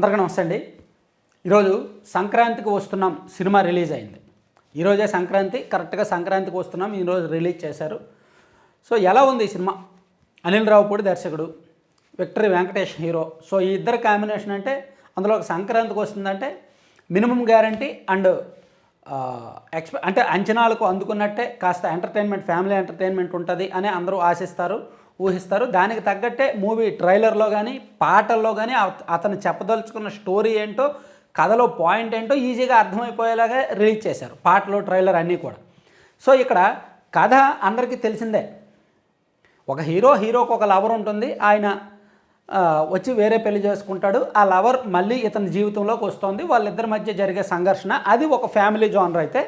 అందరికీ నమస్తే అండి. ఈరోజు సంక్రాంతికి వస్తున్నాం సినిమా రిలీజ్ అయింది. ఈరోజే సంక్రాంతి కరెక్ట్గా సంక్రాంతికి వస్తున్నాం ఈరోజు రిలీజ్ చేశారు. సో ఎలా ఉంది ఈ సినిమా? అనిల్ రావుపూడి దర్శకుడు విక్టరీ వెంకటేష్ హీరో. సో ఈ ఇద్దరు కాంబినేషన్ అంటే అందులో ఒక సంక్రాంతికి వస్తుందంటే మినిమం గ్యారంటీ అండ్ ఎక్స్పె అంటే అంచనాలకు అందుకున్నట్టే కాస్త ఎంటర్టైన్మెంట్ ఫ్యామిలీ ఎంటర్టైన్మెంట్ ఉంటుంది అని అందరూ ఆశిస్తారు. ఊహిస్తారు. దానికి తగ్గట్టే మూవీ ట్రైలర్లో కానీ పాటల్లో కానీ అతను చెప్పదలుచుకున్న స్టోరీ ఏంటో కథలో పాయింట్ ఏంటో ఈజీగా అర్థమైపోయేలాగా రిలీజ్ చేశారు. పాటలు ట్రైలర్ అన్నీ కూడా. సో ఇక్కడ కథ అందరికీ తెలిసిందే. ఒక హీరో హీరోకి ఒక లవర్ ఉంటుంది. ఆయన వచ్చి వేరే పెళ్ళి చేసుకుంటాడు. ఆ లవర్ మళ్ళీ ఇతని జీవితంలోకి వస్తుంది. వాళ్ళిద్దరి మధ్య జరిగే సంఘర్షణ. అది ఒక ఫ్యామిలీ జోనర్ అయితే.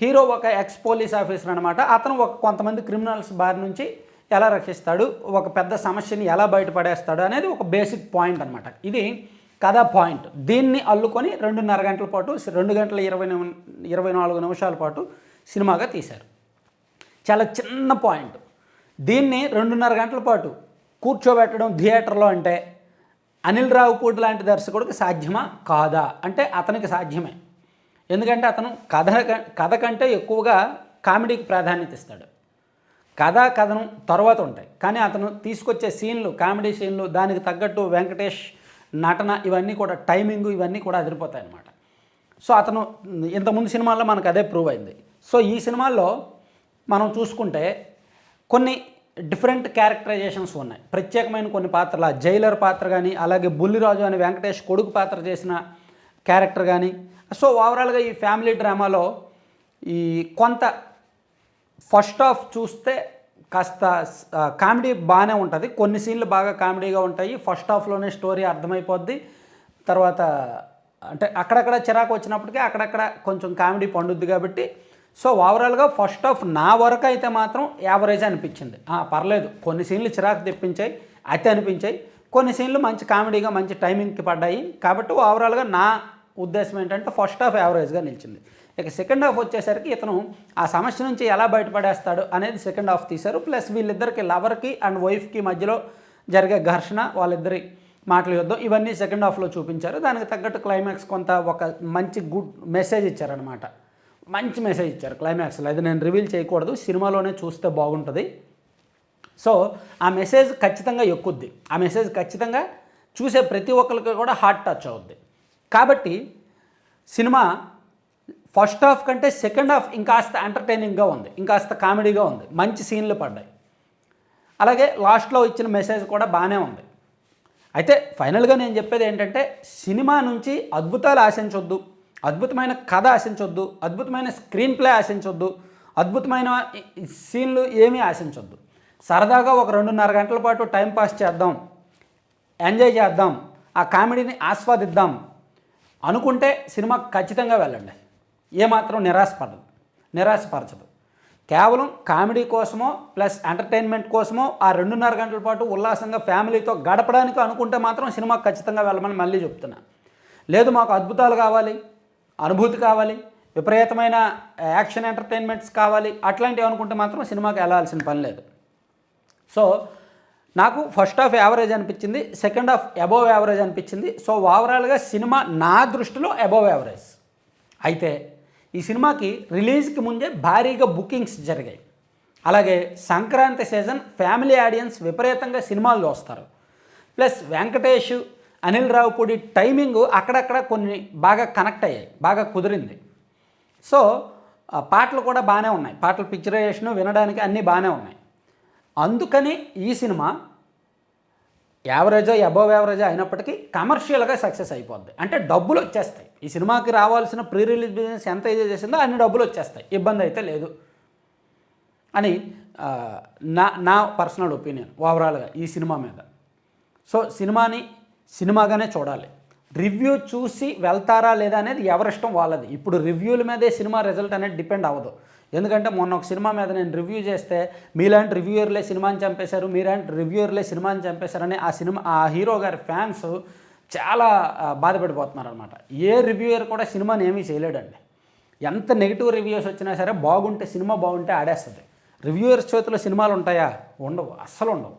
హీరో ఒక ఎక్స్ పోలీస్ ఆఫీసర్ అనమాట అతను ఒక కొంతమంది క్రిమినల్స్ బారి నుంచి ఎలా రక్షిస్తాడు ఒక పెద్ద సమస్యని ఎలా బయటపడేస్తాడు అనేది ఒక బేసిక్ పాయింట్ అనమాట ఇది కథ పాయింట్ దీన్ని అల్లుకొని రెండున్నర గంటల పాటు రెండు గంటల ఇరవై ఇరవై నాలుగు నిమిషాల పాటు సినిమాగా తీశారు. చాలా చిన్న పాయింట్ దీన్ని రెండున్నర గంటల పాటు కూర్చోబెట్టడం థియేటర్లో అంటే అనిల్ రావుపూడి లాంటి దర్శకుడికి సాధ్యమా? కాదా? అంటే అతనికి సాధ్యమే. ఎందుకంటే అతను కథ క- కథ కంటే ఎక్కువగా కామెడీకి ప్రాధాన్యత ఇస్తాడు. కథ కథనం తర్వాత ఉంటాయి. కానీ అతను తీసుకొచ్చే సీన్లు కామెడీ సీన్లు దానికి తగ్గట్టు వెంకటేష్ నటన ఇవన్నీ కూడా టైమింగ్ ఇవన్నీ కూడా అదిరిపోతాయి అన్నమాట. సో అతను ఇంతకుముందు సినిమాల్లో మనకు అదే ప్రూవ్ అయింది. సో ఈ సినిమాల్లో మనం చూసుకుంటే కొన్ని డిఫరెంట్ క్యారెక్టరైజేషన్స్ ఉన్నాయి. ప్రత్యేకమైన కొన్ని పాత్రలు జైలర్ పాత్ర కానీ అలాగే బుల్లిరాజు అని వెంకటేష్ కొడుకు పాత్ర చేసిన క్యారెక్టర్ కానీ సో ఓవరాల్గా ఈ ఫ్యామిలీ డ్రామాలో ఈ కొంత ఫస్ట్ హాఫ్ చూస్తే కాస్త కామెడీ బాగానే ఉంటుంది. కొన్ని సీన్లు బాగా కామెడీగా ఉంటాయి. ఫస్ట్ హాఫ్లోనే స్టోరీ అర్థమైపోద్ది. తర్వాత అంటే అక్కడక్కడ చిరాకు వచ్చినప్పటికీ అక్కడక్కడ కొంచెం కామెడీ పండుద్ది కాబట్టి. సో ఓవరాల్గా ఫస్ట్ హాఫ్ నా వరకు అయితే మాత్రం యావరేజ్ అనిపించింది. ఆ, పర్లేదు. కొన్ని సీన్లు చిరాకు తెప్పించాయి అయితే అనిపించాయి. కొన్ని సీన్లు మంచి కామెడీగా మంచి టైమింగ్కి పడ్డాయి. కాబట్టి ఓవరాల్గా నా ఉద్దేశం ఏంటంటే ఫస్ట్ హాఫ్ యావరేజ్గా నిలిచింది. ఇక సెకండ్ హాఫ్ వచ్చేసరికి ఇతను ఆ సమస్య నుంచి ఎలా బయటపడేస్తాడు అనేది సెకండ్ హాఫ్ తీశారు. ప్లస్ వీళ్ళిద్దరికి లవర్కి అండ్ వైఫ్కి మధ్యలో జరిగే ఘర్షణ వాళ్ళిద్దరి మాటల యుద్ధం ఇవన్నీ సెకండ్ హాఫ్లో చూపించారు. దానికి తగ్గట్టు క్లైమాక్స్ కొంత ఒక మంచి గుడ్ మెసేజ్ ఇచ్చారనమాట మంచి మెసేజ్ ఇచ్చారు క్లైమాక్స్లో అది నేను రివీల్ చేయకూడదు. సినిమాలోనే చూస్తే బాగుంటుంది. సో ఆ మెసేజ్ ఖచ్చితంగా ఎక్కుద్ది. ఆ మెసేజ్ ఖచ్చితంగా చూసే ప్రతి ఒక్కరికి కూడా హార్ట్ టచ్ అవుద్ది. కాబట్టి సినిమా ఫస్ట్ హాఫ్ కంటే సెకండ్ హాఫ్ ఇంకాస్త ఎంటర్టైనింగ్గా ఉంది ఇంకాస్త కామెడీగా ఉంది మంచి సీన్లు పడ్డాయి. అలాగే లాస్ట్లో ఇచ్చిన మెసేజ్ కూడా బాగానే ఉంది. అయితే ఫైనల్గా నేను చెప్పేది ఏంటంటే సినిమా నుంచి అద్భుతాలు ఆశించొద్దు అద్భుతమైన కథ ఆశించొద్దు అద్భుతమైన స్క్రీన్ ప్లే ఆశించొద్దు అద్భుతమైన సీన్లు ఏమీ ఆశించొద్దు. సరదాగా ఒక రెండున్నర గంటల పాటు టైం పాస్ చేద్దాం ఎంజాయ్ చేద్దాం ఆ కామెడీని ఆస్వాదిద్దాం అనుకుంటే సినిమా ఖచ్చితంగా వెళ్ళండి. ఏమాత్రం నిరాశపడదు. నిరాశపరచదు. కేవలం కామెడీ కోసమో ప్లస్ ఎంటర్టైన్మెంట్ కోసమో ఆ రెండున్నర గంటల పాటు ఉల్లాసంగా ఫ్యామిలీతో గడపడానికి అనుకుంటే మాత్రం సినిమా ఖచ్చితంగా వెళ్ళమని మళ్ళీ చెప్తున్నా. లేదు మాకు అద్భుతాలు కావాలి అనుభూతి కావాలి విపరీతమైన యాక్షన్ ఎంటర్టైన్మెంట్స్ కావాలి అట్లాంటివి అనుకుంటే మాత్రం సినిమాకి వెళ్ళాల్సిన పని లేదు. సో నాకు ఫస్ట్ హాఫ్ యావరేజ్ అనిపించింది సెకండ్ హాఫ్ అబోవ్ యావరేజ్ అనిపించింది. సో ఓవరాల్గా సినిమా నా దృష్టిలో అబోవ్ యావరేజ్. అయితే ఈ సినిమాకి రిలీజ్కి ముందే భారీగా బుకింగ్స్ జరిగాయి. అలాగే సంక్రాంతి సీజన్ ఫ్యామిలీ ఆడియన్స్ విపరీతంగా సినిమాలు చూస్తారు. ప్లస్ వెంకటేష్ అనిల్ రావుపూడి టైమింగ్ అక్కడక్కడ కొన్ని బాగా కనెక్ట్ అయ్యాయి బాగా కుదిరింది. సో పాటలు కూడా బాగానే ఉన్నాయి. పాటలు పిక్చరైజేషను వినడానికి అన్నీ బాగానే ఉన్నాయి. అందుకని ఈ సినిమా యావరేజో అబోవ్ యావరేజో అయినప్పటికీ కమర్షియల్గా సక్సెస్ అయిపోద్ది. అంటే డబ్బులు వచ్చేస్తాయి. ఈ సినిమాకి రావాల్సిన ప్రీ రిలీజ్ బిజినెస్ ఎంత అయితే చేసిందో అన్ని డబ్బులు వచ్చేస్తాయి. ఇబ్బంది అయితే లేదు. అని నా నా పర్సనల్ ఒపీనియన్ ఓవరాల్గా ఈ సినిమా మీద. సో సినిమాని సినిమాగానే చూడాలి. రివ్యూ చూసి వెళ్తారా లేదా అనేది ఎవరిష్టం వాళ్ళది. ఇప్పుడు రివ్యూల మీదే సినిమా రిజల్ట్ అనేది డిపెండ్ అవ్వదు. ఎందుకంటే మొన్న ఒక సినిమా మీద నేను రివ్యూ చేస్తే మీలాంటి రివ్యూయర్లే సినిమాని చంపేశారు మీలాంటి రివ్యూయర్లే సినిమాని చంపేశారని ఆ సినిమా ఆ హీరో గారి ఫ్యాన్స్ చాలా బాధపడిపోతున్నారు అనమాట ఏ రివ్యూయర్ కూడా సినిమాని ఏమీ చేయలేడండి. ఎంత నెగిటివ్ రివ్యూస్ వచ్చినా సరే బాగుంటే సినిమా బాగుంటే ఆడేస్తుంది. రివ్యూయర్స్ చేతిలో సినిమాలు ఉంటాయా? ఉండవు అస్సలు ఉండవు.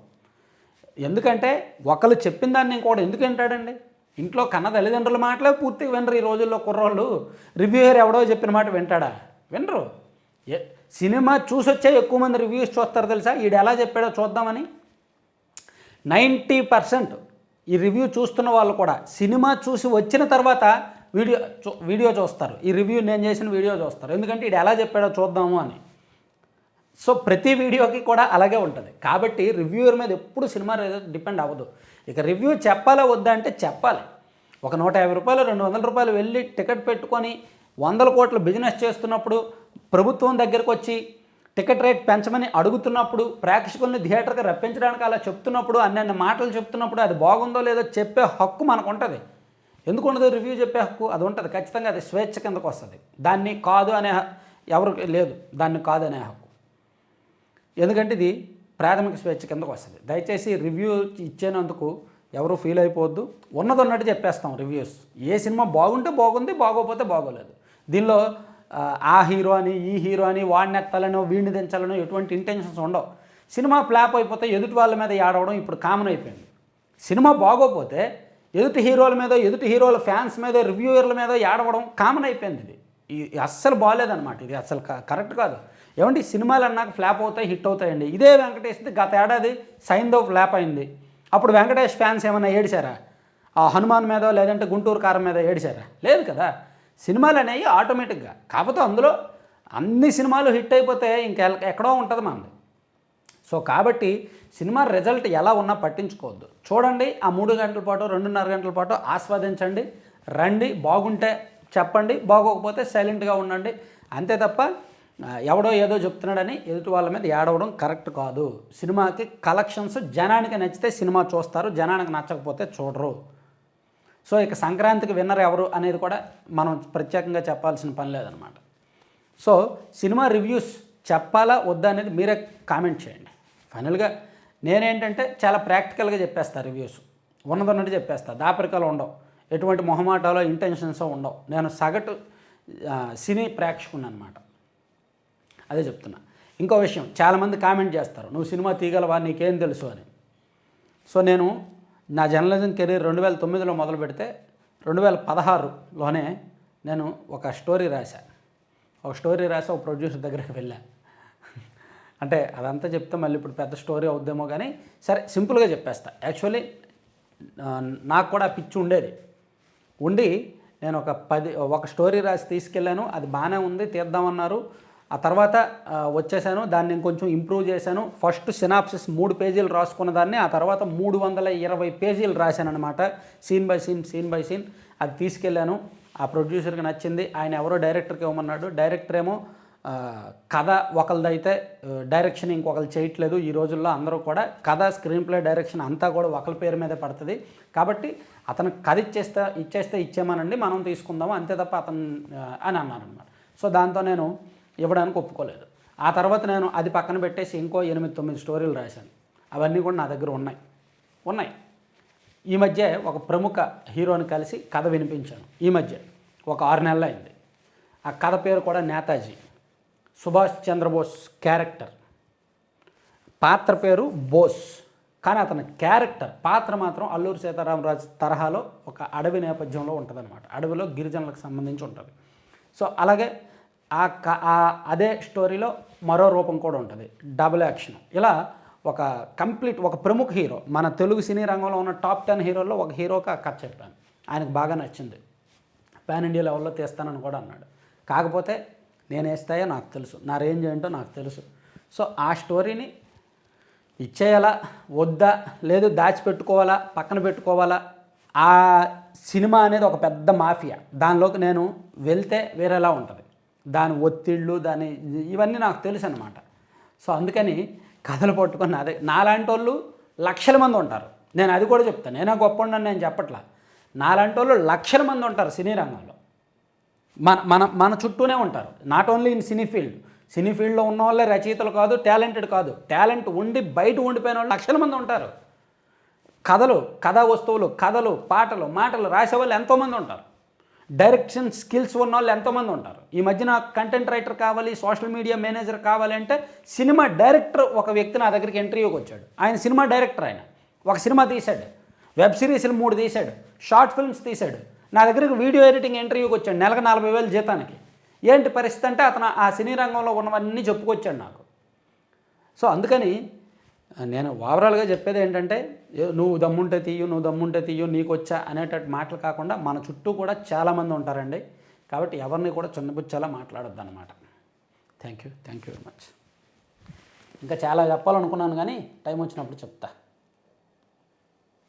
ఎందుకంటే ఒకళ్ళు చెప్పిన దాన్ని ఇంకోటి ఎందుకు వింటాడండి? ఇంట్లో కన్న తల్లిదండ్రుల మాటలే పూర్తిగా వినరు ఈ రోజుల్లో కుర్రోళ్ళు. రివ్యూయర్ ఎవడో చెప్పిన మాట వింటాడా? వినరు. ఏ సినిమా చూసొచ్చే ఎక్కువ మంది రివ్యూస్ చూస్తారు తెలుసా? ఈడు ఎలా చెప్పాడో చూద్దామని. నైంటీ పర్సెంట్ ఈ రివ్యూ చూస్తున్న వాళ్ళు కూడా సినిమా చూసి వచ్చిన తర్వాత వీడియో చూ వీడియో చూస్తారు. ఈ రివ్యూ నేను చేసిన వీడియో చూస్తారు. ఎందుకంటే ఇది ఎలా చెప్పాడో చూద్దాము అని. సో ప్రతి వీడియోకి కూడా అలాగే ఉంటుంది. కాబట్టి రివ్యూవర్ మీద ఎప్పుడు సినిమా డిపెండ్ అవ్వదు. ఇక రివ్యూ చెప్పాలా వద్దా అంటే చెప్పాలి. ఒక నూట యాభై రూపాయలు రెండు వందల రూపాయలు వెళ్ళి టికెట్ పెట్టుకొని వందల కోట్ల బిజినెస్ చేస్తున్నప్పుడు ప్రభుత్వం దగ్గరకు వచ్చి టికెట్ రేట్ పెంచమని అడుగుతున్నప్పుడు ప్రేక్షకుల్ని థియేటర్కి రప్పించడానికి అలా చెప్తున్నప్పుడు అన్ని మాటలు చెప్తున్నప్పుడు అది బాగుందో లేదో చెప్పే హక్కు మనకు ఉంటుంది ఎందుకు ఉండదు రివ్యూ చెప్పే హక్కు అది ఉంటుంది. ఖచ్చితంగా అది స్వేచ్ఛ కిందకు వస్తుంది. దాన్ని కాదు అనే ఎవరు లేదు. దాన్ని కాదు అనే హక్కు. ఎందుకంటే ఇది ప్రాథమిక స్వేచ్ఛ కిందకు వస్తుంది. దయచేసి రివ్యూ ఇచ్చేనందుకు ఎవరు ఫీల్ అయిపోవద్దు. ఉన్నది ఉన్నట్టు చెప్పేస్తాం రివ్యూస్. ఏ సినిమా బాగుంటే బాగుంది బాగోపోతే బాగోలేదు. దీనిలో ఆ, హీరో అని ఈ హీరో అని వాడిని ఎత్తాలనో వీడిని దించాలనో ఎటువంటి ఇంటెన్షన్స్ ఉండవు. సినిమా ఫ్లాప్ అయిపోతే ఎదుటి వాళ్ళ మీద ఏడవడం ఇప్పుడు కామన్ అయిపోయింది. సినిమా బాగోపోతే ఎదుటి హీరోల మీద ఎదుటి హీరోల ఫ్యాన్స్ మీద రివ్యూయర్ల మీద ఏడవడం కామన్ అయిపోయింది ఇది. ఇది అస్సలు బాగాలేదన్నమాట ఇది. అస్సలు కరెక్ట్ కాదు. ఏమండి సినిమాలు అన్నాక ఫ్లాప్ అవుతాయి హిట్ అవుతాయండి. ఇదే వెంకటేష్ది గత ఏడాది సైన్దో ఫ్లాప్ అయింది. అప్పుడు వెంకటేష్ ఫ్యాన్స్ ఏమైనా ఏడిచారా? ఆ హనుమాన్ మీద లేదంటే గుంటూరు కారం మీద ఏడిచారా? లేదు కదా. సినిమాలు అనేవి ఆటోమేటిక్గా. కాకపోతే అందులో అన్ని సినిమాలు హిట్ అయిపోతే ఇంక ఎక్కడో ఉంటుంది మనది. సో కాబట్టి సినిమా రిజల్ట్ ఎలా ఉన్నా పట్టించుకోవద్దు. చూడండి ఆ మూడు గంటల పాటు రెండున్నర గంటల పాటు ఆస్వాదించండి. రండి బాగుంటే చెప్పండి బాగోకపోతే సైలెంట్గా ఉండండి. అంతే తప్ప ఎవడో ఏదో చెప్తున్నాడని ఎదుటి వాళ్ళ మీద ఏడవడం కరెక్ట్ కాదు. సినిమాకి కలెక్షన్స్ జనానికి నచ్చితే సినిమా చూస్తారు జనానికి నచ్చకపోతే చూడరు. సో ఇక సంక్రాంతికి విన్నర్ ఎవరు అనేది కూడా మనం ప్రత్యేకంగా చెప్పాల్సిన పని లేదనమాట. సో సినిమా రివ్యూస్ చెప్పాలా వద్దా అనేది మీరే కామెంట్ చేయండి. ఫైనల్గా నేనేంటంటే చాలా ప్రాక్టికల్గా చెప్పేస్తా రివ్యూస్. ఉన్నదన్నట్టు చెప్పేస్తా. దాపరికాలు ఉండవు. ఎటువంటి మొహమాటాలో ఇంటెన్షన్స్ ఉండవు. నేను సగటు సినీ ప్రేక్షకుని అనమాట అదే చెప్తున్నా. ఇంకో విషయం చాలామంది కామెంట్ చేస్తారు. నువ్వు సినిమా తీయగలవా? నీకేం తెలుసు? అని. సో నేను నా జర్నలిజం కెరీర్ రెండు వేల తొమ్మిదిలో మొదలు పెడితే రెండు వేల పదహారులోనే నేను ఒక స్టోరీ రాశా. ఒక స్టోరీ రాసి ఒక ప్రొడ్యూసర్ దగ్గరికి వెళ్ళా. అంటే అదంతా చెప్తే మళ్ళీ ఇప్పుడు పెద్ద స్టోరీ అవుద్దేమో కానీ సరే సింపుల్గా చెప్పేస్తా. యాక్చువల్లీ నాకు కూడా పిచ్చి ఉండేది. ఉండి నేను ఒక పది ఒక స్టోరీ రాసి తీసుకెళ్ళాను. అది బాగానే ఉంది తీద్దామన్నారు. ఆ తర్వాత వచ్చేసాను. దాన్ని ఇంకొంచెం ఇంప్రూవ్ చేశాను. ఫస్ట్ సినాప్సిస్ మూడు పేజీలు రాసుకున్న దాన్ని ఆ తర్వాత మూడు వందల ఇరవై పేజీలు రాశాను అనమాట scene by scene scene by scene అది తీసుకెళ్ళాను. ఆ ప్రొడ్యూసర్కి నచ్చింది. ఆయన ఎవరో డైరెక్టర్కి ఇవ్వమన్నాడు. డైరెక్టర్ ఏమో కథ ఒకరిదైతే డైరెక్షన్ ఇంకొకరు చేయట్లేదు. ఈ రోజుల్లో అందరూ కూడా కథ స్క్రీన్ ప్లే డైరెక్షన్ అంతా కూడా ఒకరి పేరు మీదే పడుతుంది. కాబట్టి అతను కథ ఇచ్చేస్తే ఇచ్చేస్తే ఇచ్చేమనండి మనం తీసుకుందాము. అంతే తప్ప అతను అని అన్నారనమాట సో దాంతో నేను ఇవ్వడానికి ఒప్పుకోలేదు. ఆ తర్వాత నేను అది పక్కన పెట్టేసి ఇంకో ఎనిమిది తొమ్మిది స్టోరీలు రాశాను. అవన్నీ కూడా నా దగ్గర ఉన్నాయి. ఉన్నాయి. ఈ మధ్య ఒక ప్రముఖ హీరోని కలిసి కథ వినిపించాను. ఈ మధ్య ఒక ఆరు నెలలు అయింది. ఆ కథ పేరు కూడా నేతాజీ. సుభాష్ చంద్రబోస్ క్యారెక్టర్. పాత్ర పేరు బోస్. కానీ అతని క్యారెక్టర్ పాత్ర మాత్రం అల్లూరి సీతారామరాజు తరహాలో ఒక అడవి నేపథ్యంలో ఉంటుందన్నమాట. అడవిలో గిరిజనులకు సంబంధించి ఉంటుంది. సో అలాగే ఆ క- అదే స్టోరీలో మరో రూపం కూడా ఉంటుంది. డబుల్ యాక్షన్ ఇలా ఒక కంప్లీట్ ఒక ప్రముఖ హీరో మన తెలుగు సినీ రంగంలో ఉన్న టాప్ టెన్ హీరోల్లో ఒక హీరోకి ఆ కథ చెప్పాను. ఆయనకు బాగా నచ్చింది. పాన్ ఇండియా లెవెల్లో తీస్తానని కూడా అన్నాడు. కాకపోతే నేను వేస్తాయో నాకు తెలుసు. నా రేంజ్ ఏంటో నాకు తెలుసు. సో ఆ స్టోరీని ఇచ్చేయాలా? వద్దా? లేదు దాచిపెట్టుకోవాలా? పక్కన పెట్టుకోవాలా? ఆ సినిమా అనేది ఒక పెద్ద మాఫియా. దానిలోకి నేను వెళ్తే వేరేలా ఉంటుంది. దాని ఒత్తిళ్ళు దాని ఇవన్నీ నాకు తెలుసు అనమాట సో అందుకని కథలు పట్టుకొని అదే నాలాంటి వాళ్ళు లక్షల మంది ఉంటారు. నేను అది కూడా చెప్తాను నేను గొప్ప ఉండని నేను చెప్పట్లా. నాలాంటి వాళ్ళు లక్షల మంది ఉంటారు సినీ రంగంలో. మన మన మన చుట్టూనే ఉంటారు. Not only in cine field. Cine ఫీల్డ్లో ఉన్న వాళ్ళే రచయితలు కాదు టాలెంటెడ్ కాదు. టాలెంట్ ఉండి బయట ఉండిపోయిన వాళ్ళు లక్షల మంది ఉంటారు. కథలు కథా వస్తువులు కథలు పాటలు మాటలు రాసేవాళ్ళు ఎంతోమంది ఉంటారు. డైరెక్షన్ స్కిల్స్ ఉన్న వాళ్ళు ఎంతోమంది ఉంటారు. ఈ మధ్యన కంటెంట్ రైటర్ కావాలి సోషల్ మీడియా మేనేజర్ కావాలి అంటే సినిమా డైరెక్టర్ ఒక వ్యక్తి నా దగ్గరికి ఇంటర్వ్యూకి వచ్చాడు. ఆయన సినిమా డైరెక్టర్ ఆయన. ఒక సినిమా తీశాడు. వెబ్ సిరీస్లు మూడు తీశాడు. షార్ట్ ఫిల్మ్స్ తీశాడు. నా దగ్గరికి వీడియో ఎడిటింగ్ ఇంటర్వ్యూకి వచ్చాడు. నెలకు నలభై వేలు జీతానికి. ఏంటి పరిస్థితి అంటే అతను ఆ సినీ రంగంలో ఉన్నవన్నీ చెప్పుకొచ్చాడు నాకు. సో అందుకని నేను ఓవరాల్గా చెప్పేది ఏంటంటే నువ్వు దమ్ముంటే తీయు నువ్వు దమ్ముంటే తీయు నీకు వచ్చా అనేటట్టు మాటలు కాకుండా మన చుట్టూ కూడా చాలామంది ఉంటారండి. కాబట్టి ఎవరిని కూడా చిన్నబుచ్చేలా మాట్లాడొద్దు అనమాట thank you thank you very much ఇంకా చాలా చెప్పాలనుకున్నాను కానీ టైం వచ్చినప్పుడు చెప్తా.